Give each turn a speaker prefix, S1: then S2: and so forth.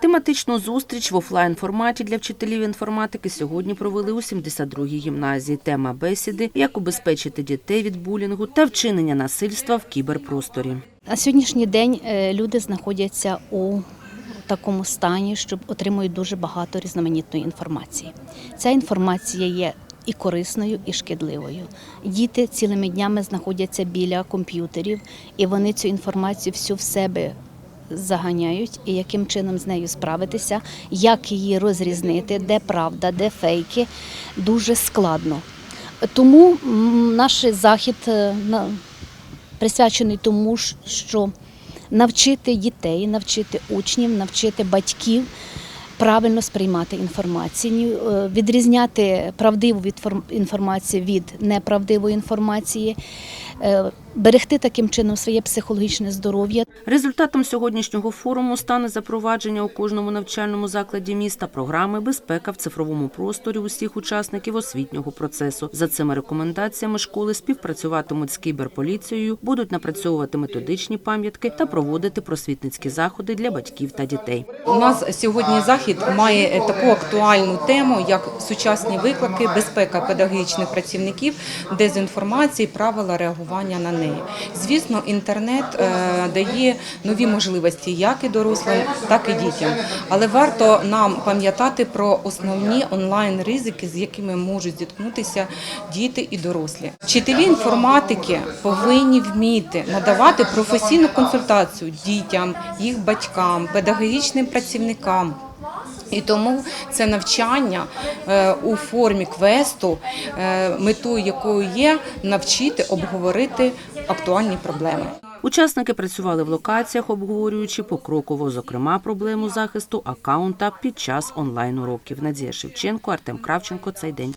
S1: Тематичну зустріч в офлайн форматі для вчителів інформатики сьогодні провели у 72-й гімназії. Тема бесіди як убезпечити дітей від булінгу та вчинення насильства в кіберпросторі.
S2: На сьогоднішній день е, люди знаходяться у такому стані, що отримують дуже багато різноманітної інформації. Ця інформація є і корисною, і шкідливою. Діти цілими днями знаходяться біля комп'ютерів, і вони цю інформацію всю в себе заганяють, і яким чином з нею справитися, як її розрізнити, де правда, де фейки, дуже складно. Тому наш захід е, присвячений тому, що навчити дітей, навчити учнів, навчити батьків правильно сприймати інформацію, е, відрізняти правдиву інформацію від неправдивої інформації, е, берегти таким чином своє психологічне здоров'я.
S1: Результатом сьогоднішнього форуму стане запровадження у кожному навчальному закладі міста програми Безпека в цифровому просторі усіх учасників освітнього процесу. За цими рекомендаціями школи співпрацюватимуть з кіберполіцією, будуть напрацьовувати методичні пам'ятки та проводити просвітницькі заходи для батьків та дітей.
S3: У нас сьогодні захід має таку актуальну тему, як сучасні виклики, безпека педагогічних працівників, дезінформації, правила реагування на неї. Звісно, інтернет е, дає нові можливості як і дорослим, так і дітям. Але варто нам пам'ятати про основні онлайн ризики, з якими можуть зіткнутися діти і дорослі. Вчителі інформатики повинні вміти надавати професійну консультацію дітям, їх батькам, педагогічним працівникам. І тому це навчання е, у формі квесту, е, метою якої є навчити обговорити актуальні проблеми.
S1: Учасники працювали в локаціях, обговорюючи покроково, зокрема, проблему захисту акаунта під час онлайн уроків. Надія Шевченко, Артем Кравченко. Цей день.